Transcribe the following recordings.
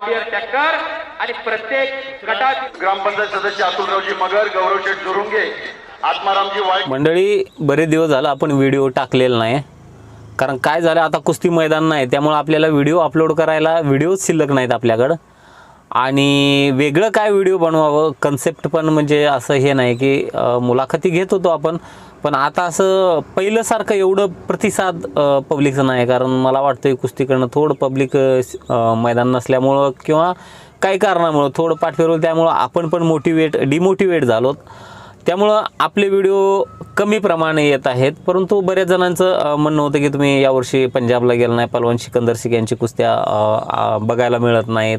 आणि प्रत्येक गटात ग्रामपंचायत सदस्य अतुलरावजी मगर गौरवशेठ जोरुंगे आत्मारामजी वाय मंडळी बरेच दिवस झालं आपण व्हिडिओ टाकलेला नाही. कारण काय झालं आता कुस्ती मैदान नाही त्यामुळं आपल्याला व्हिडिओ अपलोड करायला व्हिडिओच शिल्लक नाहीत आपल्याकडं. आणि वेगळं काय व्हिडिओ बनवावं कन्सेप्ट पण म्हणजे असं हे नाही की मुलाखती घेत होतो आपण पण आता असं पहिल्यासारखं एवढं प्रतिसाद पब्लिकचं नाही. कारण मला वाटतं कुस्तीकडनं थोडं पब्लिक मैदान नसल्यामुळं किंवा काही कारणामुळं थोडं पाठ फिरवलं त्यामुळं आपण पण मोटिवेट डिमोटिवेट झालो त्यामुळं आपले व्हिडिओ कमी प्रमाणे येत आहेत. परंतु बऱ्याच जणांचं म्हणणं होतं की तुम्ही यावर्षी पंजाबला गेला नाही पलवान सिकंदर सिंग यांची कुस्त्या बघायला मिळत नाहीत.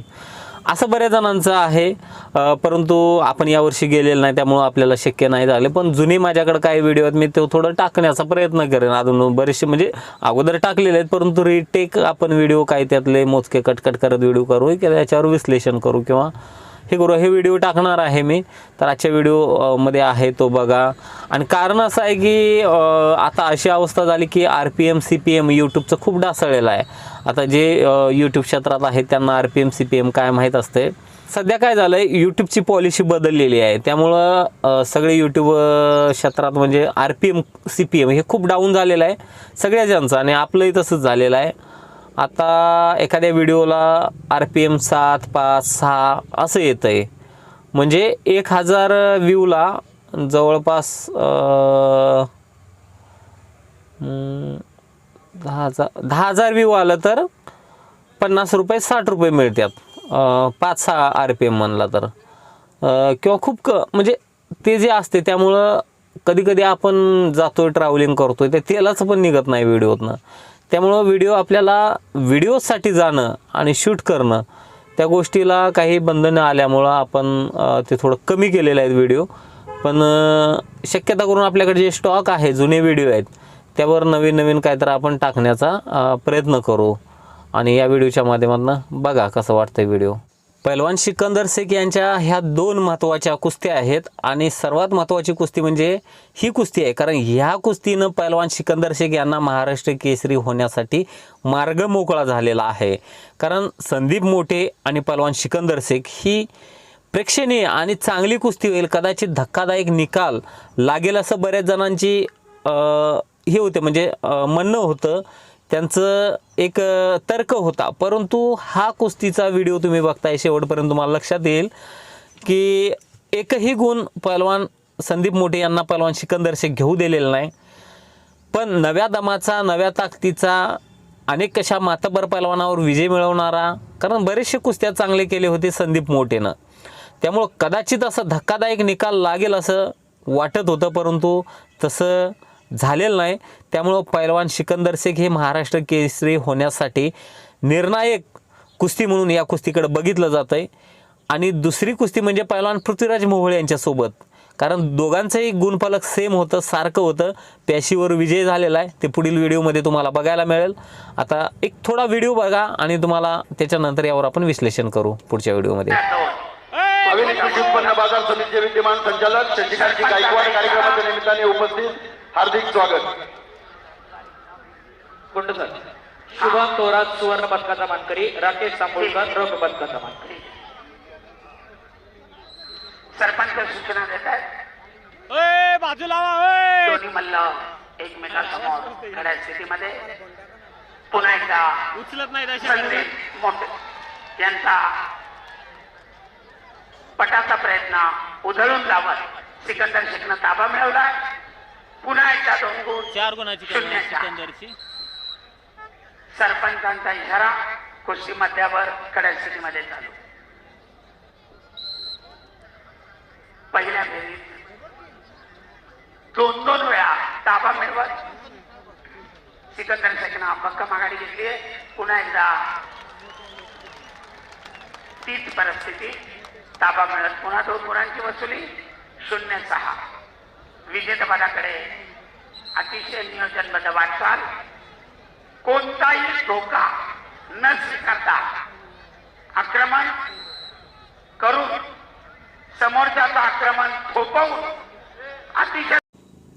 असं बऱ्याच जणांचं आहे. परंतु आपण यावर्षी गेलेलं नाही त्यामुळं आपल्याला शक्य नाही झालं. पण जुने माझ्याकडे काही व्हिडिओ आहेत मी ते थोडं टाकण्याचा प्रयत्न करेन. अजून बरेचसे म्हणजे अगोदर टाकलेले आहेत परंतु रिटेक आपण व्हिडिओ काही त्यातले मोजके कटकट करत व्हिडिओ करू किंवा त्याच्यावर विश्लेषण करू किंवा हे करू हे व्हिडिओ टाकणार आहे मी. तर आजच्या व्हिडिओमध्ये आहे तो बघा. आणि कारण असं आहे की आता अशी अवस्था झाली की R P M C P M यूट्यूबचं खूप ढासळलेलं आहे. आता जे यूट्यूब क्षेत्रात आहेत त्यांना R P M C P M काय माहीत असते. सध्या काय झालं आहे यूट्यूबची पॉलिसी बदललेली आहे. त्यामुळं सगळे यूट्यूब क्षेत्रात म्हणजे R P M C P M हे खूप डाऊन झालेलं आहे. सगळ्याच्यांचं आणि आपलंही तसंच झालेलं आहे. आता एखाद्या व्हिडिओला आर पी एम सात पाच सहा असं येतं आहे म्हणजे एक हजार व्ह्यूला जवळपास दहा हजार दहा हजार व्ह्यू आलं तर पन्नास रुपये साठ रुपये मिळतात पाच सहा आर पी एम म्हणला तर. किंवा खूप क म्हणजे ते जे असते त्यामुळं कधी कधी आपण जातोय ट्रॅव्हलिंग करतोय ते तेलाचं पण निघत नाही व्हिडिओतनं. त्यामुळं व्हिडिओ आपल्याला व्हिडिओसाठी जाणं आणि शूट करणं त्या गोष्टीला काही बंधनं आल्यामुळं आपण ते थोडं कमी केलेलं आहेत व्हिडिओ. पण शक्यता करून आपल्याकडे जे स्टॉक आहे जुने व्हिडिओ आहेत त्यावर नवीन नवीन काहीतरी आपण टाकण्याचा प्रयत्न करू. आणि या व्हिडिओच्या माध्यमातून बघा कसं वाटतं व्हिडिओ. पैलवान सिकंदर शेख यांच्या ह्या दोन महत्त्वाच्या कुस्त्या आहेत आणि सर्वात महत्त्वाची कुस्ती म्हणजे ही कुस्ती आहे. कारण ह्या कुस्तीनं पैलवान सिकंदर शेख यांना महाराष्ट्र केसरी होण्यासाठी मार्ग मोकळा झालेला आहे. कारण संदीप मोठे आणि पैलवान सिकंदर शेख ही प्रेक्षणीय आणि चांगली कुस्ती होईल. कदाचित धक्कादायक निकाल लागेल असं बऱ्याच जणांची हे होते. म्हणजे म्हणणं होतं. त्यांचं एक तर्क होता. परंतु हा कुस्तीचा व्हिडिओ तुम्ही बघताय शेवटपर्यंत तुम्हाला लक्षात येईल की एकही गुण पहलवान संदीप मोठे यांना पहलवान सिकंदर शेख घेऊ दिलेला नाही. पण नव्या दमाचा नव्या ताकदीचा अनेक कशा मातबर पैलवानावर विजय मिळवणारा कारण बरेचसे कुस्त्या चांगले केले होते संदीप मोठेनं. त्यामुळं कदाचित असं धक्कादायक निकाल लागेल असं वाटत होतं परंतु तसं झालेलं नाही. त्यामुळं पैलवान सिकंदर शेख हे महाराष्ट्र केसरी होण्यासाठी निर्णायक कुस्ती म्हणून या कुस्तीकडे बघितलं जातं आहे आणि दुसरी कुस्ती म्हणजे पैलवान पृथ्वीराज मोहोळे यांच्यासोबत. कारण दोघांचंही गुणफलक सेम होतं सारखं होतं. पॅशीवर विजय झालेला आहे. ते पुढील व्हिडिओमध्ये तुम्हाला बघायला मिळेल. आता एक थोडा व्हिडिओ बघा आणि तुम्हाला त्याच्यानंतर यावर आपण विश्लेषण करू पुढच्या व्हिडिओमध्ये. उत्पन्न बाजार समितीचे विद्यमान संचालक शशिकांतजी गायकवाड कार्यक्रमाच्या निमित्ताने उपस्थित हार्दिक स्वागत. कुंड सर शुभम थोरात सुवर्ण पदकाचा मानकरी राकेश सांबोळकर रौप्य पदकाचा मानकरी. सरपंच सूचना देत आहेत. बाजूला दोन्ही मल्ल एकमेकांसमोर खड्या स्थितीमध्ये. पुन्हा एकदा उचलत नाही संदीप मोठे यांचा पटाचा प्रयत्न उधळून लावत सिकंदर शेखनं ताबा मिळवला. पुन्हा एकदा दोन गुण. चार गुणाची कमी आहे शून्याच्या. सिकंदरची. सरपंचांचा इशारा कुस्ती मध्यावर कडक स्थितीमध्ये चालू. पहिल्या फेरीत दोन दोन वेळा ताबा मिळवत सिकंदर शेखनं भक्कम आघाडी घेतली पुन्हा एकदा तीच परिस्थिती. ताबा मिळत पुन्हा दोन गुणांची वसुली. शून्य सहा. विजेतपदाकडे अतिशय नियोजनबद्ध वाटचाल. कोणताही धोका न स्वीकारता आक्रमण करून समोरच्याचं आक्रमण थोपवून अतिशय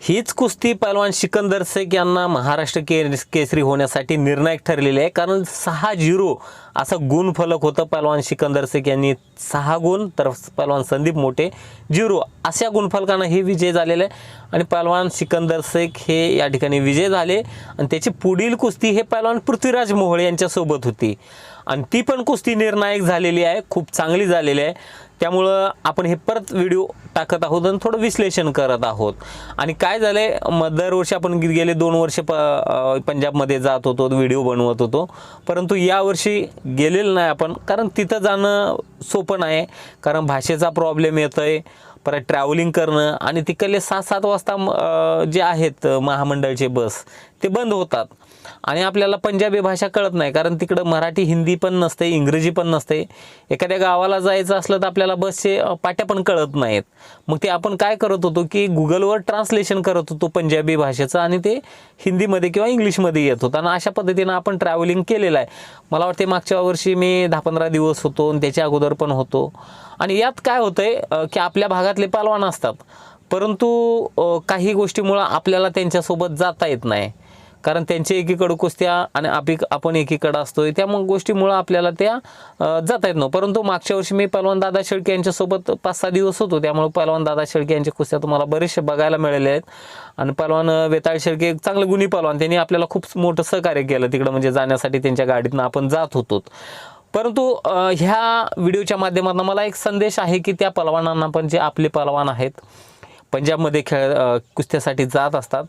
हीच कुस्ती पैलवान सिकंदर शेख यांना महाराष्ट्र के केसरी होण्यासाठी निर्णायक ठरलेली आहे. कारण सहा झिरो असं गुणफलक होतं पैलवान सिकंदर शेख यांनी. सहा गुण तर पैलवान संदीप मोठे झिरो. अशा गुणफलकानं हे विजय झालेले आहे. आणि पैलवान सिकंदर शेख हे या ठिकाणी विजय झाले. आणि त्याची पुढील कुस्ती हे पैलवान पृथ्वीराज मोहळे यांच्यासोबत होती. आणि ती पण कुस्ती निर्णायक झालेली आहे. खूप चांगली झालेली आहे. त्यामुळं आपण हे परत व्हिडिओ टाकत आहोत आणि थोडं विश्लेषण करत आहोत. आणि काय झालं आहे दरवर्षी आपण गेले दोन वर्ष प पंजाबमध्ये जात होतो व्हिडिओ बनवत होतो. परंतु यावर्षी गेलेलं नाही आपण कारण तिथं जाणं सोपं नाही कारण भाषेचा प्रॉब्लेम येतो आहे परत ट्रॅव्हलिंग करणं आणि तिकडले सात सात वाजता जे आहेत महामंडळचे बस ते बंद होतात. आणि आपल्याला पंजाबी भाषा कळत नाही कारण तिकडं मराठी हिंदी पण नसते इंग्रजी पण नसते. एखाद्या गावाला जायचं असलं तर आपल्याला बसचे पाट्या पण कळत नाहीत. मग ते आपण काय करत होतो की गुगलवर ट्रान्सलेशन करत होतो पंजाबी भाषेचं आणि ते हिंदीमध्ये किंवा इंग्लिशमध्ये येत होतं. आणि अशा पद्धतीनं आपण ट्रॅव्हलिंग केलेलं आहे. मला वाटते मागच्या वर्षी मी दहा पंधरा दिवस होतो आणि त्याच्या अगोदर पण होतो. आणि यात काय होतं आहे की आपल्या भागात भागातले पालवान असतात. परंतु काही गोष्टीमुळं आपल्याला त्यांच्यासोबत जाता येत नाही. कारण त्यांचे एकीकडं कुस्त्या आणि आपी आपण एकीकडं असतोय. त्या मग गोष्टीमुळं आपल्याला त्या जाता येत नव्हतं. परंतु मागच्या वर्षी मी पलवान दादा शेळके यांच्यासोबत पाच सहा दिवस होतो. त्यामुळे पलवान दादा शेळके यांच्या कुस्त्या तुम्हाला बरेचसे बघायला मिळाले आहेत. आणि पलवान वेताळ शेळके एक चांगलं गुणी पहलवान त्यांनी आपल्याला खूप मोठं सहकार्य केलं तिकडं. म्हणजे जाण्यासाठी त्यांच्या गाडीतनं आपण जात होतो. परंतु ह्या व्हिडिओच्या माध्यमातून मला एक संदेश आहे की त्या पलवानांना पण जे आपले पलवान आहेत पंजाबमध्ये खेळ कुस्त्यासाठी जात असतात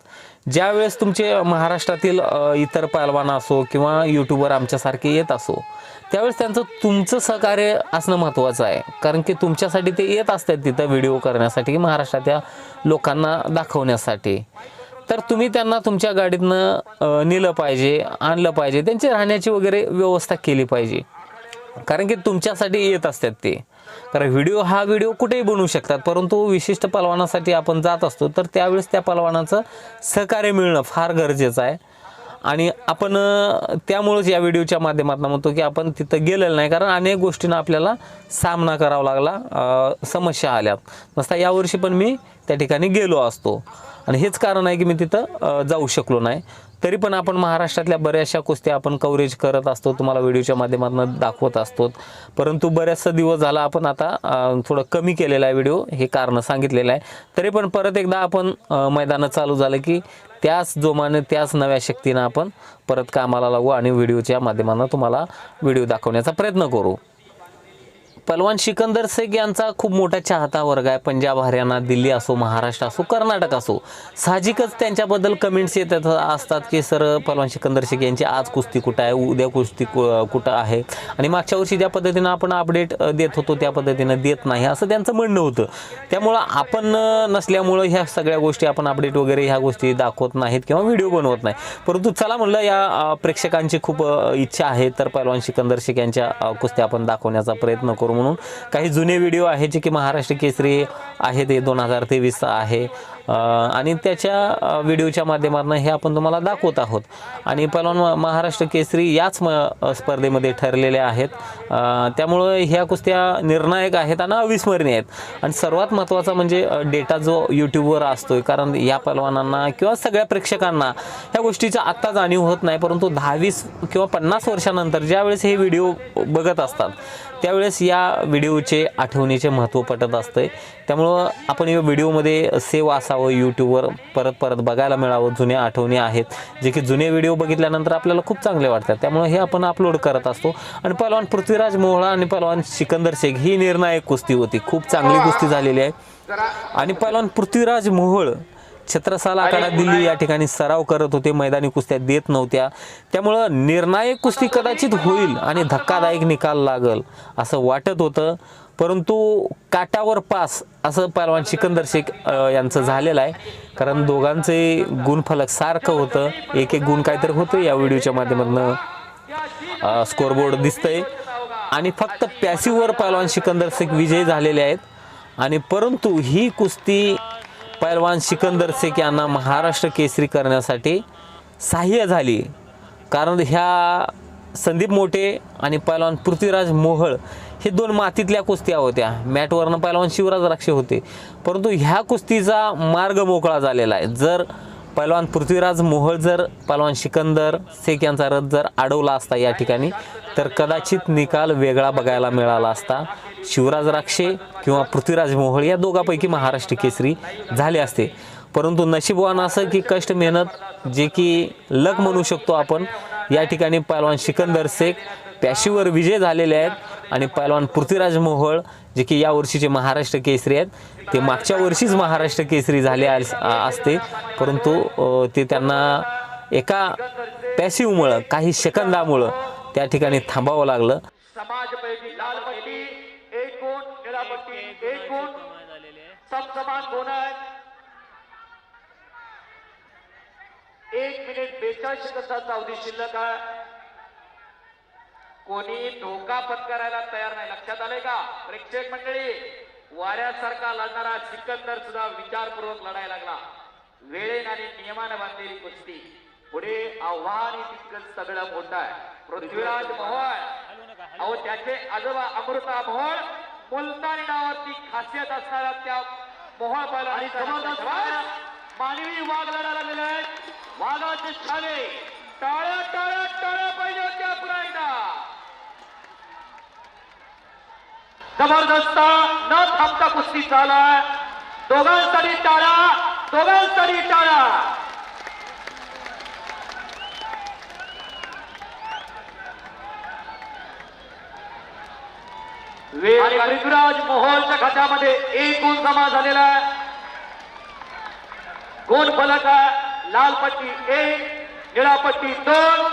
ज्यावेळेस तुमचे महाराष्ट्रातील इतर पहलवान असो किंवा यूट्यूबर आमच्यासारखे येत असो त्यावेळेस त्यांचं तुमचं सहकार्य असणं महत्त्वाचं आहे. कारण की तुमच्यासाठी ते येत असतात तिथं व्हिडिओ करण्यासाठी महाराष्ट्रातल्या लोकांना दाखवण्यासाठी. तर तुम्ही त्यांना तुमच्या गाडीतनं नेलं पाहिजे आणलं पाहिजे त्यांची राहण्याची वगैरे व्यवस्था केली पाहिजे. कारण की तुमच्यासाठी येत असतात ते. कारण व्हिडिओ हा व्हिडिओ कुठेही बनवू शकतात परंतु विशिष्ट पलवानासाठी आपण जात असतो तर त्यावेळेस त्या पलवानाचं सहकार्य मिळणं फार गरजेचं आहे. आणि आपण त्यामुळंच या व्हिडिओच्या माध्यमातून म्हणतो की आपण तिथं गेलेलं नाही कारण अनेक गोष्टींना आपल्याला सामना करावा लागला समस्या आल्या नसता यावर्षी पण मी त्या ठिकाणी गेलो असतो. आणि हेच कारण आहे की मी तिथं जाऊ शकलो नाही. तरी पण आपण महाराष्ट्रातल्या बऱ्याचशा कुस्त्या आपण कव्हरेज करत असतो तुम्हाला व्हिडिओच्या माध्यमातून दाखवत असतो. परंतु बऱ्याचसा दिवस झाला आपण आता थोडं कमी केलेला आहे व्हिडिओ हे कारण सांगितलेलं आहे. तरी पण परत एकदा आपण मैदानं चालू झालं की त्याच जोमाने त्याच नव्या शक्तीनं आपण परत कामाला लागू आणि व्हिडिओच्या माध्यमातून तुम्हाला व्हिडिओ दाखवण्याचा प्रयत्न करू. पलवान सिकंदर शेख यांचा खूप मोठा चाहता वर्ग आहे. पंजाब हरियाणा दिल्ली असो महाराष्ट्र असो कर्नाटक असो. साहजिकच त्यांच्याबद्दल कमेंट्स येत असतात की सर पलवान सिकंदर शेख यांची आज कुस्ती कुठं आहे? उद्या कुस्ती कु- कुठं आहे? आणि मागच्या वर्षी ज्या पद्धतीनं आपण अपडेट देत होतो त्या पद्धतीनं देत नाही असं त्यांचं म्हणणं होतं. त्यामुळं आपण नसल्यामुळं ह्या सगळ्या गोष्टी आपण अपडेट वगैरे ह्या गोष्टी दाखवत नाहीत किंवा व्हिडिओ बनवत नाही. परंतु चला म्हणलं या प्रेक्षकांची खूप इच्छा आहे तर पलवान सिकंदर शेख यांच्या कुस्त्या आपण दाखवण्याचा प्रयत्न करू. म्हणून. काही जुने व्हिडिओ आहे जे की महाराष्ट्र केसरी आहे ते दोन हजार तेवीसचा आहे. आणि त्याच्या व्हिडिओच्या माध्यमातून हे आपण तुम्हाला दाखवत आहोत. आणि पहलवान म- महाराष्ट्र केसरी याच म स्पर्धेमध्ये ठरलेले आहेत. त्यामुळं ह्या कुस्त्या निर्णायक आहेत आणि अविस्मरणीय आहेत. आणि सर्वात महत्त्वाचा म्हणजे डेटा जो यूट्यूबवर असतोय कारण या पहलवानांना किंवा सगळ्या प्रेक्षकांना ह्या गोष्टीचा आत्ता जाणीव होत नाही परंतु दहावीस किंवा पन्नास वर्षानंतर ज्यावेळेस हे व्हिडिओ बघत असतात त्यावेळेस या व्हिडिओचे आठवणीचे महत्त्व पटत असते त्यामुळं आपण या व्हिडिओमध्ये सेव असा असावं यूट्यूबवर परत परत बघायला मिळावं. जुन्या आठवणी आहेत. जे की जुने व्हिडिओ बघितल्यानंतर आपल्याला खूप चांगले वाटतात. त्यामुळे हे आपण अपलोड करत असतो. आणि पहलवान पृथ्वीराज मोहळा आणि पहलवान सिकंदर शेख ही निर्णायक कुस्ती होती. खूप चांगली कुस्ती झालेली आहे. आणि पहलवान पृथ्वीराज मोहोळ छत्रसाल आखाडा दिल्ली या ठिकाणी सराव करत होते. मैदानी कुस्त्या देत नव्हत्या. त्यामुळं निर्णायक कुस्ती कदाचित होईल आणि धक्कादायक निकाल लागल असं वाटत होतं. परंतु काटावर पास असं पहलवान सिकंदर शेख यांचं झालेलं आहे. कारण दोघांचे गुणफलक सारखं होतं. एक एक गुण काहीतरी होतं या व्हिडिओच्या माध्यमातून. स्कोरबोर्ड दिसतंय. आणि फक्त पॅसिववर पहलवान सिकंदर शेख विजयी झालेले आहेत. आणि परंतु ही कुस्ती पैलवान सिकंदर शेख यांना महाराष्ट्र केसरी करण्यासाठी सहाय्य झाली. कारण ह्या संदीप मोठे आणि पैलवान पृथ्वीराज मोहळ हे दोन मातीतल्या कुस्त्या होत्या. मॅटवरनं पहिलवान शिवराज राक्षे होते. परंतु ह्या कुस्तीचा मार्ग मोकळा झालेला आहे. जर पहिलवान पृथ्वीराज मोहळ जर पहिलवान सिकंदर शेख यांचा रथ जर अडवला असता या ठिकाणी तर कदाचित निकाल वेगळा बघायला मिळाला असता. शिवराज राक्षे किंवा पृथ्वीराज मोहळ या दोघांपैकी महाराष्ट्र केसरी झाले असते. परंतु नशीबवान असं की कष्ट मेहनत जे की लक म्हणू शकतो आपण या ठिकाणी पहिलवान सिकंदर शेख पॅशीवर विजय झालेले आहेत. आणि पहिलवान पृथ्वीराज मोहोळ जे की या वर्षीचे महाराष्ट्र केसरी आहेत ते मागच्या वर्षीच महाराष्ट्र केसरी झाले असते. परंतु ते त्यांना एका पॅसिवमुळं काही सेकंदामुळं त्या ठिकाणी थांबावं लागलं. एक एक मिनिट बेचाळीस सेकंदाचा अवधी शिल्लक आहे. कोणी धोका पत्करायला तयार नाही लक्षात आलंय का? प्रेक्षक मंडळी वाऱ्यासारखा लढणारा सिकंदर सुद्धा विचारपूर्वक लढायला लागला. वेळेन आणि नियमानं बांधलेली कुस्ती. पुढे आव्हान हे तितकंच सगळं मोठं आहे. पृथ्वीराज मोहोळ. अहो त्याचे आजोबा अमृता मोहोळ मुलतानी नावाची खासियत असणारा त्या मोहोळ पहिला आणि मानवी वाघ लढायला लागलेले आहेत वाघाचे छावे. टाळ्या टाळ्या टाळ्या पाहिजे होत्या पुन्हा एकदा. जबरदस्त न थांबता कुस्ती चालू. आहे दोघांसाठी टाळा दोघांसाठी टाळा. पृथ्वीराज मोहोळच्या खात्यामध्ये एक गुण जमा झालेला आहे. गुण फलक आहे. लाल पट्टी एक निळा पट्टी दोन.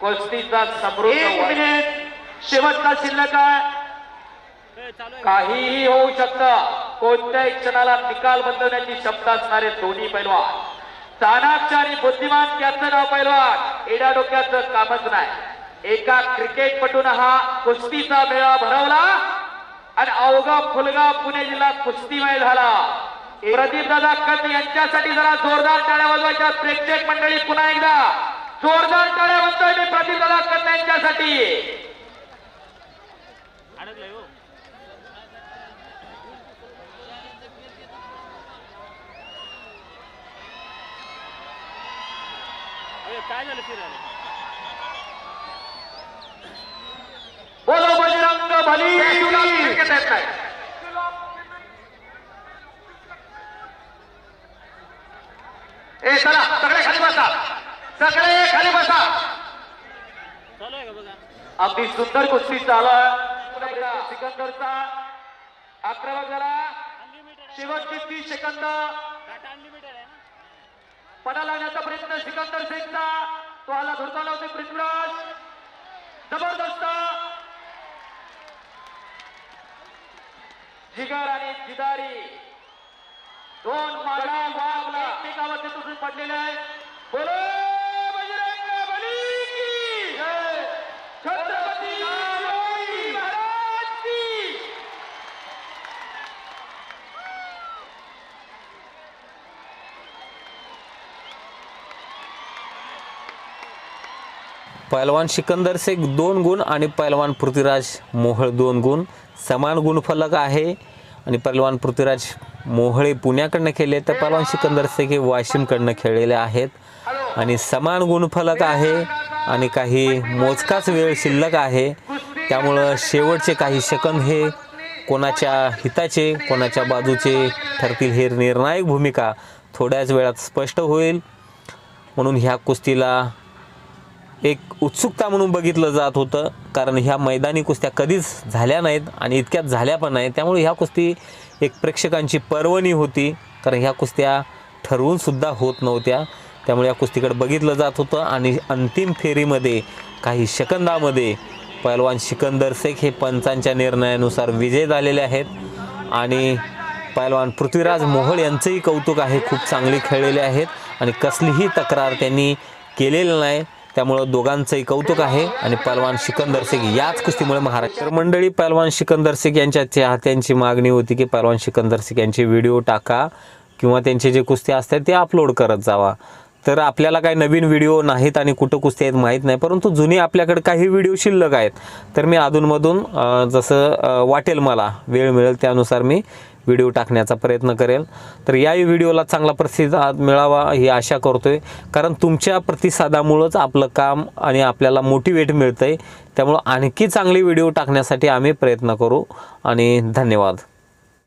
कुस्तीचा समृद्ध एक मिनिट शेवटचा शिल्लक आहे. काहीही होऊ शकतं. कोणत्याही क्षणाला निकाल बदलण्याची क्षमता असणारे दोन्ही पैलवान. चाणाक्ष आणि बुद्धिमान त्याचं नाव पैलवान. एडा डोक्याचं कामच नाही. एका क्रिकेटपटून हा कुस्तीचा मेळा भरवला आणि अवघा फुलगा पुणे जिल्हा कुस्तीमय झाला. प्रदीप दादा कत यांच्यासाठी जरा जोरदार टाळ्या वाजवायच्या. प्रेक्षक मंडळी पुन्हा एकदा जोरदार टाळ्या वाजतोय प्रदीप दादा कत यांच्यासाठी अडकलंय हो अरे, काय झालं फिरायला बोलो बजरंग बली ए चला सगळे खाली बसा. सगळे खाली बसा. अगदी सुंदर कुस्ती चालू आहे. सिकंदरचा आक्रमक झाला शेवटची तीस सेकंद. पडा लावण्याचा प्रयत्न सिकंदर शेखचा तो आला धुरता होते पृथ्वीराज. जबरदस्त. जिगर आणि जिदारी दोन माडा वाघला एकमेकावरती तुटून पडलेले आहे बोलो बजरंग बली की जय. छत्रपती शिवाजी महाराज की पैलवान सिकंदर शेख दोन गुण आणि पैलवान पृथ्वीराज मोहळ दोन गुण. समान गुणफलक आहे. आणि पैलवान पृथ्वीराज मोहळे पुण्याकडनं खेळले तर पैलवान सिकंदर शेख हे वाशिमकडनं खेळलेले आहेत. आणि समान गुणफलक आहे. आणि काही मोजकाच वेळ शिल्लक आहे. त्यामुळं शेवटचे काही सेकंद हे कोणाच्या हिताचे कोणाच्या बाजूचे ठरतील हे निर्णायक भूमिका थोड्याच वेळात स्पष्ट होईल. म्हणून ह्या कुस्तीला एक उत्सुकता म्हणून बघितलं जात होतं. कारण ह्या मैदानी कुस्त्या कधीच झाल्या नाहीत आणि इतक्यात झाल्या पण नाहीत. त्यामुळे ह्या कुस्ती एक प्रेक्षकांची पर्वणी होती. कारण ह्या कुस्त्या ठरवूनसुद्धा होत नव्हत्या. त्यामुळे या कुस्तीकडे बघितलं जात होतं. आणि अंतिम फेरीमध्ये काही सेकंदामध्ये पैलवान सिकंदर शेख हे पंचांच्या निर्णयानुसार विजय झालेले आहेत. आणि पैलवान पृथ्वीराज मोहोळ यांचंही कौतुक आहे. खूप चांगले खेळलेले आहेत. आणि कसलीही तक्रार त्यांनी केलेलं नाही. त्यामुळं दोघांचंही कौतुक आहे आणि पलवान सिकंदर शेख याच कुस्तीमुळे महाराष्ट्र मंडळी पलवान सिकंदर शेख यांच्या चाहत्यांची मागणी होती की पलवान सिकंदर शेख यांचे व्हिडिओ टाका किंवा त्यांचे जे कुस्ती असतात ते अपलोड करत जावा. तर आपल्याला काही नवीन व्हिडिओ नाहीत आणि कुठं कुस्ती आहेत माहीत नाही परंतु जुनी आपल्याकडे काही व्हिडिओ शिल्लक आहेत. तर मी अधूनमधून जसं वाटेल मला वेळ मिळेल त्यानुसार मी व्हिडिओ टाकण्याचा प्रयत्न करेल. तर या व्हिडिओला चांगला प्रतिसाद मिळावा ही आशा करतो आहे कारण तुमच्या प्रतिसादामुळंच आपलं काम आणि आपल्याला मोटिवेट मिळतं आहे त्यामुळं आणखी चांगली व्हिडिओ टाकण्यासाठी आम्ही प्रयत्न करू. आणि धन्यवाद.